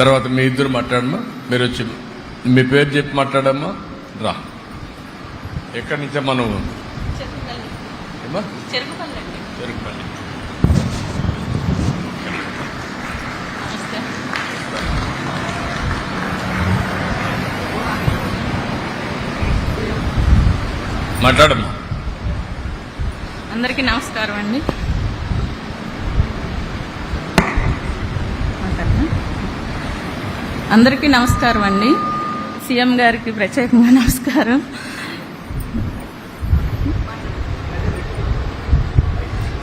తర్వాత మీ ఇద్దరు మాట్లాడమ్మా మీరు వచ్చి మీ పేరు చెప్పి మాట్లాడమ్మా? రా. ఎక్కడి నుంచే మనం చెరుకుపల్లి చెరుకుపల్లి. మాట్లాడమ్మా. అందరికీ నమస్కారం అండి. అందరికీ నమస్కారం అండి. సీఎం గారికి ప్రత్యేకంగా నమస్కారం.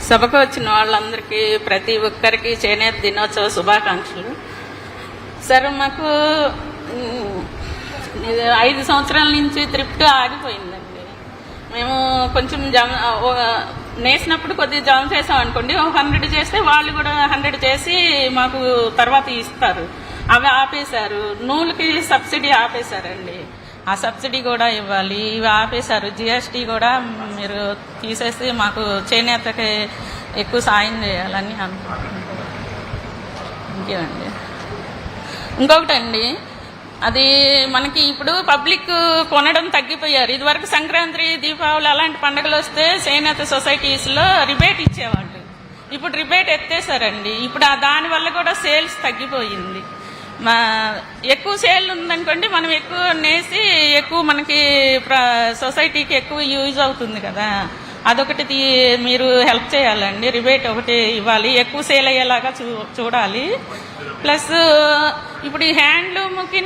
సభకు వచ్చిన వాళ్ళందరికీ ప్రతి ఒక్కరికి చేనేత దినోత్సవ శుభాకాంక్షలు. సార్ మాకు ఐదు సంవత్సరాల నుంచి త్రిప్ట్ ఆగిపోయిందండి. మేము కొంచెం జమ నేసినప్పుడు కొద్దిగా జమ చేసాం అనుకోండి ఒక హండ్రెడ్ చేస్తే వాళ్ళు కూడా హండ్రెడ్ చేసి మాకు తర్వాత ఇస్తారు. అవి ఆపేశారు. నూలుకి సబ్సిడీ ఆపేశారండి. ఆ సబ్సిడీ కూడా ఇవ్వాలి. ఇవి ఆపేశారు. జిఎస్టీ కూడా మీరు తీసేసి మాకు చేనేతకి ఎక్కువ సాయం చేయాలని అనుకుంటున్నాను ఇంకేమండి? ఇంకొకటండి. అది మనకి ఇప్పుడు పబ్లిక్ కొనడం తగ్గిపోయారు. ఇదివరకు సంక్రాంతి దీపావళి అలాంటి పండుగలు వస్తే చేనేత సొసైటీస్లో రిబేట్ ఇచ్చేవాళ్ళు. ఇప్పుడు రిబేట్ ఎత్తేసారండి ఇప్పుడు దానివల్ల దాని వల్ల కూడా సేల్స్ తగ్గిపోయింది. ఎక్కువ సేల్ ఉందనుకోండి మనం ఎక్కువ నేసి ఎక్కువ మనకి ప్ర- సొసైటీకి ఎక్కువ యూజ్ అవుతుంది కదా. అదొకటి మీరు హెల్ప్ చేయాలండి. రిబేట్ ఒకటి ఇవ్వాలి. ఎక్కువ సేల్ అయ్యేలాగా చూ చూడాలి. ప్లస్ ఇప్పుడు ఈ హ్యాండ్లూమ్కి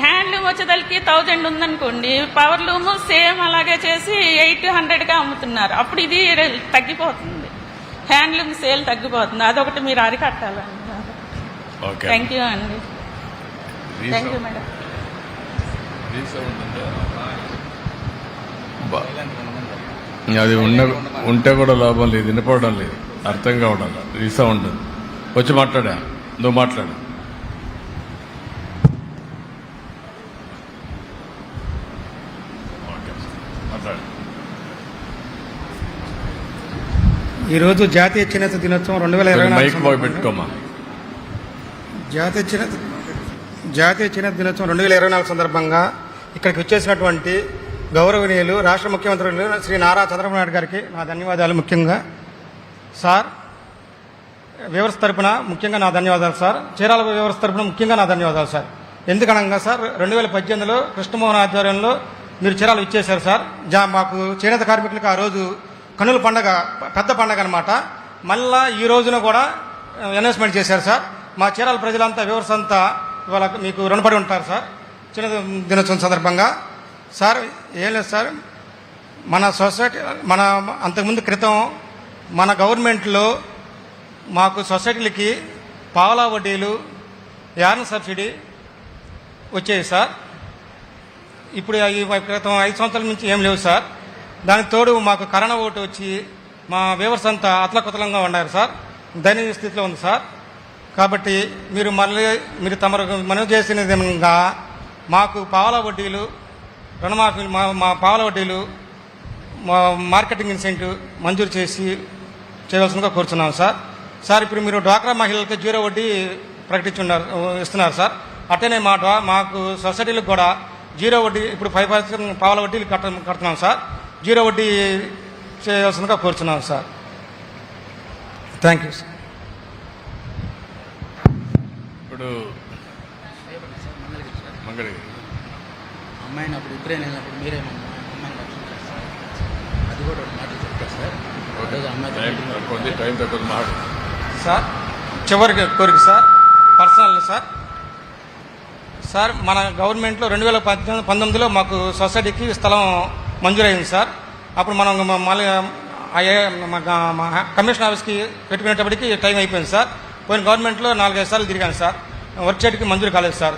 హ్యాండ్లూమ్ వచ్చేదానికి థౌజండ్ ఉందనుకోండి పవర్ లూమ్ సేమ్ అలాగే చేసి ఎయిట్ హండ్రెడ్గా అమ్ముతున్నారు. అప్పుడు ఇది తగ్గిపోతుంది. హ్యాండ్లూమ్ సేల్ తగ్గిపోతుంది. అదొకటి మీరు అరికట్టాలండి. ఓకే థ్యాంక్ యూ అండి థ్యాంక్ యూ మేడం బా- అది ఉన్న ఉంటే కూడా లాభం లేదు వినపడడం లేదు అర్థం కావడం రీసౌండ్ వచ్చి మాట్లాడా? నువ్వు మాట్లాడు. ఈరోజు జాతీయ చేనేత దినోత్సవం రెండు వేల ఇరవై పెట్టుకోమా జాతీయ చేనేత జాతీయ చిన్న దినోత్సవం రెండు వేల ఇరవై నాలుగు సందర్భంగా ఇక్కడికి వచ్చేసినటువంటి గౌరవనీయులు రాష్ట్ర ముఖ్యమంత్రులు శ్రీ నారా చంద్రబాబు నాయుడు గారికి నా ధన్యవాదాలు ముఖ్యంగా. సార్ వ్యవస్థ తరపున ముఖ్యంగా నా ధన్యవాదాలు సార్. చీరాల వ్యవస్థ తరపున ముఖ్యంగా నా ధన్యవాదాలు సార్. ఎందుకనగా సార్ రెండు వేల పద్దెనిమిదిలో కృష్ణమోహన్ ఆధ్వర్యంలో మీరు చీరాలు ఇచ్చేశారు సార్. జా మాకు చేనేత కార్మికులకు ఆ రోజు కనుల పండగ పెద్ద పండగ అనమాట మళ్ళా ఈ రోజున కూడా అనౌన్స్మెంట్ చేశారు సార్. మా చీరాల ప్రజలంతా వ్యూవర్స్ అంతా ఇవాళ మీకు రుణపడి ఉంటారు సార్. చిన్న దినోత్సవం సందర్భంగా. సార్ ఏం లేదు సార్. మన సొసైటీ మన అంతకుముందు క్రితం మన గవర్నమెంట్లో మాకు సొసైటీలకి పావలా వడ్డీలు యార్న్ సబ్సిడీ వచ్చేవి సార్. ఇప్పుడు క్రితం ఐదు సంవత్సరాల నుంచి ఏం లేవు సార్. దానికి తోడు మాకు కరోనా ఓటు వచ్చి మా వ్యూవర్స్ అంతా అతలకుతలంగా ఉన్నారు సార్. దయనీయ స్థితిలో ఉంది సార్. కాబట్టి మీరు మళ్ళీ మీరు తమరు మనవి చేసిన విధంగా మాకు పావల వడ్డీలు రుణమాఫీ మా మా పావల వడ్డీలు మా మార్కెటింగ్ ఇన్సెంటివ్ మంజూరు చేసి చేయవలసిందిగా కోరుతున్నాం సార్. సార్ ఇప్పుడు మీరు డ్వాక్రా మహిళలకు జీరో వడ్డీ ప్రకటించున్నారు ఇస్తున్నారు సార్. అట్టనే మా మాకు సొసైటీలకు కూడా జీరో వడ్డీ ఇప్పుడు ఫైవ్ పర్సెంట్ పావల వడ్డీలు కట్ట కడుతున్నాం సార్. జీరో వడ్డీ చేయవలసిందిగా కోరుతున్నాం సార్. థ్యాంక్ యూ సార్ ఇప్పుడు మంగళగిరి. అమ్మాయిని అప్పుడు ఉక్రెయిన్ వెళ్ళినప్పుడు మీరేమన్నా అమ్మాయిని రక్షించారు? సార్ అది కూడా ఒక మాట చెప్తారు సార్. టైం తక్కువ సార్ చివరికి కోరిక సార్ పర్సనల్ సార్. సార్ మన గవర్నమెంట్లో రెండు వేల పద్దెనిమిది పంతొమ్మిదిలో మాకు సొసైటీకి స్థలం మంజూరైంది సార్. అప్పుడు మనం మళ్ళీ కమిషన్ ఆఫీస్కి పెట్టుకునేటప్పటికి టైం అయిపోయింది సార్. పోయిన గవర్నమెంట్లో నాలుగైదు సార్లు తిరిగాను సార్. వర్క్ చేయడానికి మంజూరు కాలేదు సార్.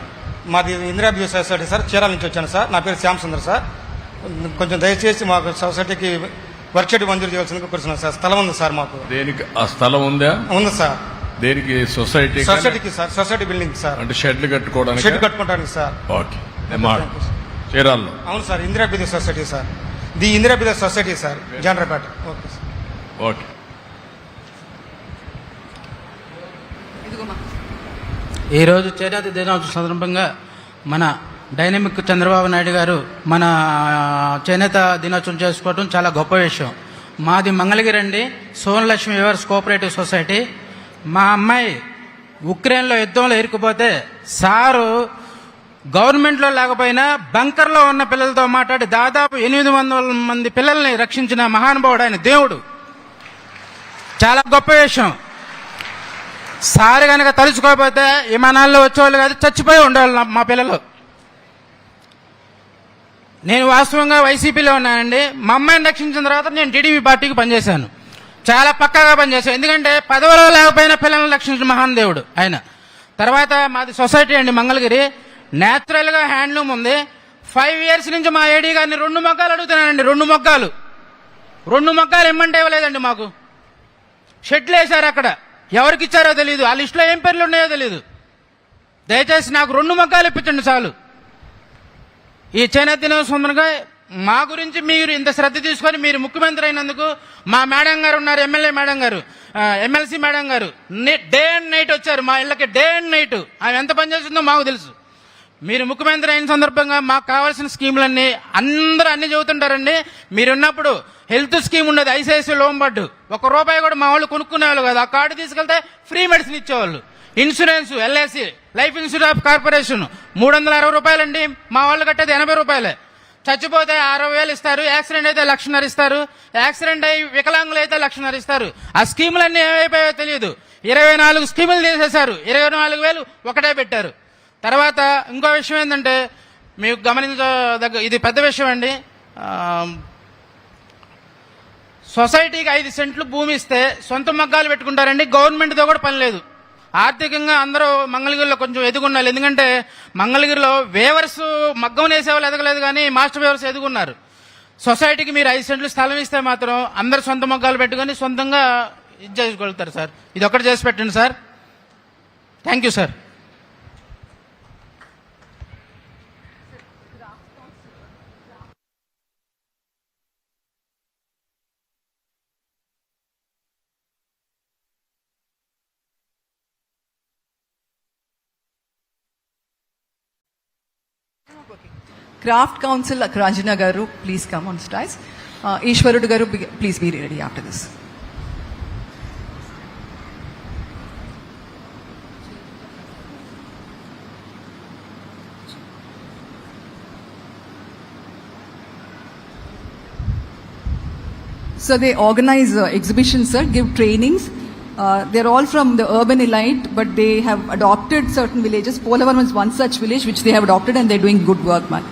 మాది ఇందిరాబీ సొసైటీ సార్. చీరాల నుంచి వచ్చాను సార్. నా పేరు శ్యామ్ సుందర్ సార్. కొంచెం దయచేసి మాకు సొసైటీకి వర్క్ మంజూరు చేయాల్సిందిగా కూర్చున్నాను సార్. స్థలం ఉంది సార్ మాకు. దేనికి ఆ స్థలం ఉందా? ఉంది సార్. దేనికి సొసైటీ సొసైటీకి సార్. Society building sir. అంటే షెడ్లు కట్టుకోవడానికి? షెడ్ కట్టుకుంటానికి సార్. ఓకే. చీరాల్లో? అవును sir. Indira Bidar society sir. The Indira Bidar society sir. Janarapeta okay sir. Okay. ఈరోజు చేనేత దినోత్సవం సందర్భంగా మన డైనమిక్ చంద్రబాబు నాయుడు గారు మన చేనేత దినోత్సవం చేసుకోవడం చాలా గొప్ప విషయం. మాది మంగళగిరి అండి సోనలక్ష్మి వివర్స్ కోఆపరేటివ్ సొసైటీ. మా అమ్మాయి ఉక్రెయిన్లో యుద్ధంలో ఇరుక్కుపోతే సారు గవర్నమెంట్లో లేకపోయినా బంకర్లో ఉన్న పిల్లలతో మాట్లాడి దాదాపు ఎనిమిది వందల మంది పిల్లల్ని రక్షించిన మహానుభావుడు ఆయన దేవుడు. చాలా గొప్ప విషయం. సార్ కనుక తలుచుకోకపోతే విమానాల్లో వచ్చేవాళ్ళు కాదు చచ్చిపోయి ఉండేవాళ్ళు మా పిల్లలు. నేను వాస్తవంగా వైసీపీలో ఉన్నానండి. మా అమ్మాయిని రక్షించిన తర్వాత నేను టీడీపీ పార్టీకి పనిచేశాను. చాలా పక్కాగా పనిచేశాను. ఎందుకంటే పదవిలో లేకపోయినా పిల్లల్ని రక్షించిన మహాన్ దేవుడు ఆయన. తర్వాత మాది సొసైటీ అండి మంగళగిరి. న్యాచురల్గా హ్యాండ్లూమ్ ఉంది. ఫైవ్ ఇయర్స్ నుంచి మా ఏడీ గారిని రెండు మొగ్గాలు అడుగుతున్నానండి రెండు మొగ్గాలు రెండు మొగ్గాలు ఇమ్మంటే ఇవ్వలేదండి మాకు. షెడ్లు వేశారు అక్కడ. ఎవరికి ఇచ్చారో తెలియదు ఆ లిస్టులో ఏం పేర్లు ఉన్నాయో తెలియదు దయచేసి నాకు రెండు మొగ్గాలు ఇప్పించండి చాలు. ఈ చేనేత దినోత్సవంగా మా గురించి మీరు ఇంత శ్రద్ధ తీసుకొని మీరు ముఖ్యమంత్రి అయినందుకు మా మేడం గారు ఉన్నారు ఎమ్మెల్యే మేడం గారు ఎమ్మెల్సీ మేడం గారు. డే అండ్ నైట్ వచ్చారు మా ఇళ్ళకి డే అండ్ నైట్. ఆమె ఎంత పనిచేస్తుందో మాకు తెలుసు. మీరు ముఖ్యమంత్రి అయిన సందర్భంగా మాకు కావాల్సిన స్కీములన్నీ అందరూ అన్ని చెబుతుంటారండి మీరున్నప్పుడు హెల్త్ స్కీమ్ ఉన్నది ఐసిఐసి లోన్ బడ్డు ఒక రూపాయి కూడా మా వాళ్ళు కొనుక్కునేవాళ్ళు కదా. ఆ కార్డు తీసుకెళ్తే ఫ్రీ మెడిసిన్ ఇచ్చేవాళ్ళు. Insurance LIC life insurance corporation. మూడు వందల అరవై రూపాయలండి. మా వాళ్ళు కట్టేది ఎనభై రూపాయలే. చచ్చిపోతే అరవై వేలు ఇస్తారు. యాక్సిడెంట్ అయితే లక్షన్నర ఇస్తారు. యాక్సిడెంట్ అయి వికలాంగులు అయితే లక్షన్నర ఇస్తారు. ఆ స్కీములన్నీ ఏమైపోయాయో తెలియదు. ఇరవై నాలుగు స్కీములు తీసేశారు. ఇరవై నాలుగు వేలు ఒకటే పెట్టారు. తర్వాత ఇంకో విషయం ఏంటంటే మీకు గమనించదగ్గ ఇది పెద్ద విషయం అండి. సొసైటీకి ఐదు సెంట్లు భూమి ఇస్తే సొంత మగ్గాలు పెట్టుకుంటారండి గవర్నమెంట్తో కూడా పని లేదు. ఆర్థికంగా అందరూ మంగళగిరిలో కొంచెం ఎదుగున్నారు. ఎందుకంటే మంగళగిరిలో వేవర్స్ మగ్గం వేసేవాళ్ళు ఎదగలేదు కానీ మాస్టర్ వేవర్స్ ఎదుగున్నారు. సొసైటీకి మీరు ఐదు సెంట్లు స్థలం ఇస్తే మాత్రం అందరు సొంత మగ్గాలు పెట్టుకొని సొంతంగా ఇది చేసుకోగలుగుతారు సార్. ఇది ఒక్కటి చేసి పెట్టండి sir. Thank you sir. Craft council Rajana గారు please come on stage Eshwarudu గారు please be ready after this So they organize uh, exhibitions, sir, give trainings, Uh, they're all from the urban elite, but they have adopted certain villages. Polavam is one such village which they have adopted and they're doing good work, man.